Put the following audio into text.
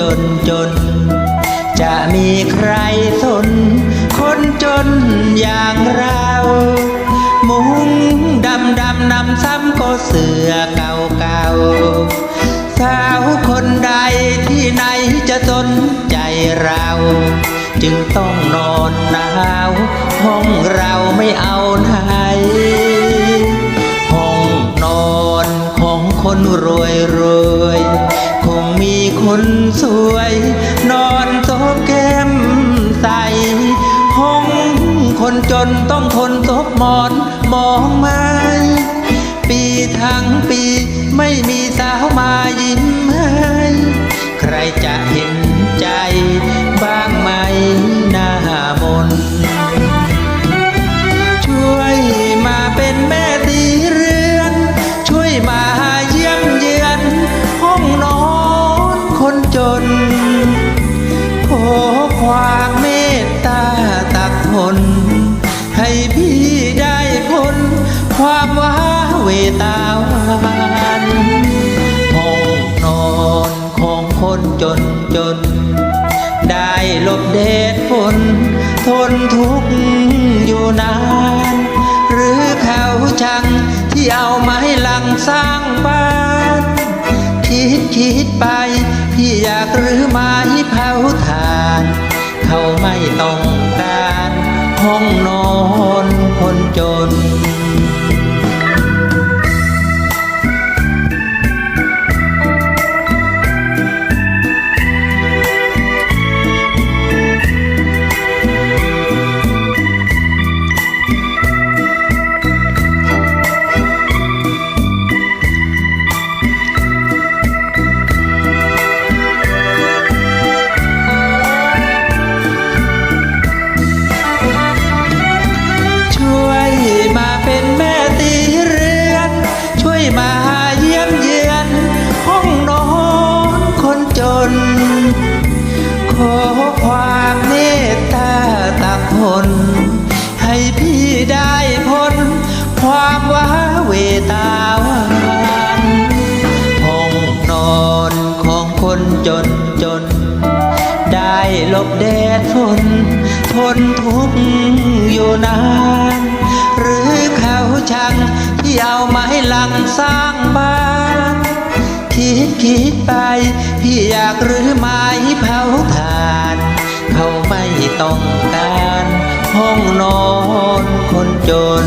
จนจน จะมีใครสน คนจนอย่างเรา มุงดำดำนำซ้ำก็เสือเก่าเก่าสาวคนใดที่ไหนจะสนใจเรา จึงต้องนอนหนาวห้องเราไม่เอาไหนห้องนอนของคนรวยร สวย นอนโซบแก้มใส ห้องคนจนต้องทนซบหมอนมองไม้ปีทั้งปีไม่มีสาวมายิ้มให้ ใครจะ น ขอความเมตตาตักทน ให้พี่ได้พ้นความว้าเวตาวานห้องนอนของคนจนจน ได้ลบแดดฝนทนทุกข์อยู่นาน หรือเขาชังที่เอาไม้หลังสร้างบ้าน คิดคิดไป พี่อยากรื้อไม้เผาทาน เขาไม่ต้องการ ห้องนอนคนจน ตาหวานห้องนอนของคนจนจน ได้หลบแดดฝนทนทุกข์อยู่นาน หรือเขาชังที่เอาไม้หลังสร้างบ้าน คิดคิดไป พี่อยากรื้อไม้เผาทาน เขาไม่ต้องการ ห้องนอนคนจน